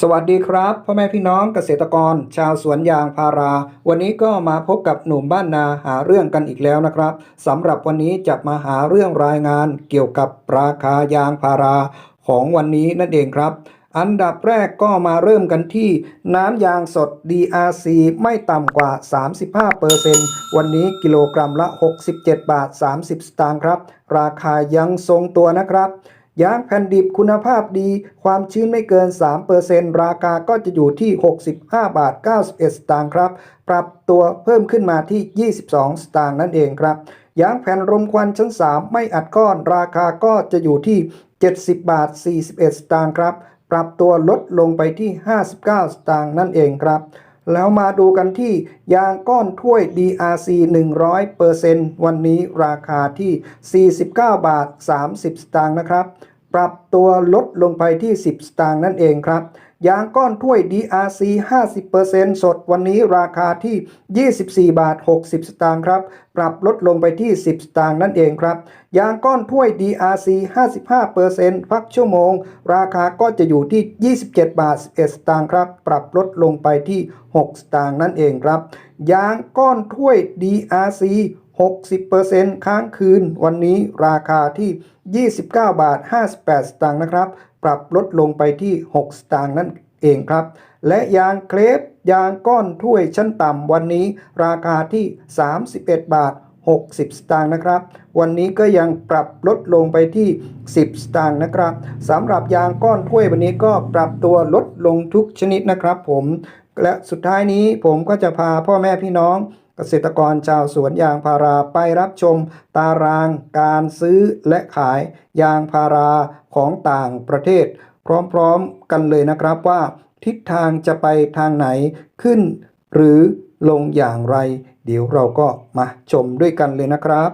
สวัสดีครับพ่อแม่พี่น้องเกษตรกร ชาวสวนยางพารา วันนี้ก็มาพบกับหนุ่มบ้านนาหาเรื่องกันอีกแล้วนะครับสำหรับวันนี้จะมาหาเรื่องรายงานเกี่ยวกับราคายางพาราของวันนี้นั่นเองครับ อันดับแรกก็มาเริ่มกันที่น้ำยางสด DRC ไม่ต่ำกว่า 35%วันนี้กิโลกรัมละ 67 บาท 30 สตางค์ครับ ราคายังทรงตัวนะครับยางแผ่นดิบคุณภาพดี ความชื้นไม่เกิน 3%ราคาก็จะอยู่ที่ 65 บาท 91 สตางค์ครับ ปรับตัวเพิ่มขึ้นมาที่ 22 สตางค์นั่นเองครับ ยางแผ่นรมควันชั้น 3 ไม่อัดก้อน ราคาก็จะอยู่ที่ 70 บาท 41 สตางค์ครับ ปรับตัวลดลงไปที่ 59 สตางค์นั่นเองครับ แล้วมาดูกันที่ยางก้อนถ้วย DRC 100%วันนี้ราคาที่ 49 บาท 30 สตางค์นะครับ ปรับตัวลดลงไปที่ 10 สตางค์นั่นเองครับ ยางก้อนถ้วย DRC 50%สดวันนี้ราคาที่ 24 บาท 60 สตางค์ครับ ปรับลดลงไปที่ 10 สตางค์นั่นเองครับ ยางก้อนถ้วย DRC 55%พักชั่วโมง ราคาก็จะอยู่ที่ 27 บาท 11 สตางค์ครับ ปรับลดลงไปที่ 6 สตางค์นั่นเองครับ ยางก้อนถ้วย DRC 60%ค้างคืน วันนี้ราคาที่ 29 บาท 58 สตางค์นะครับ ปรับลดลงไปที่ 6 สตางค์นั่นเองครับ และยางเครปยางก้อนถ้วยชั้นต่ำวันนี้ราคาที่ 31 บาท 60 สตางค์นะครับ วันนี้ก็ยังปรับลดลงไปที่ 10 สตางค์นะครับสำหรับยางก้อนถ้วยวันนี้ก็ปรับตัวลดลงทุกชนิดนะครับผม และสุดท้ายนี้ผมก็จะพาพ่อแม่พี่น้อง เกษตรกรชาวสวนยางพาราไปรับชมตารางการซื้อและขายยางพาราของต่างประเทศ พร้อมๆกันเลยนะครับว่า ทิศทางจะไปทางไหนขึ้น หรือลงอย่างไร เดี๋ยวเราก็มาชมด้วยกันเลยนะครับ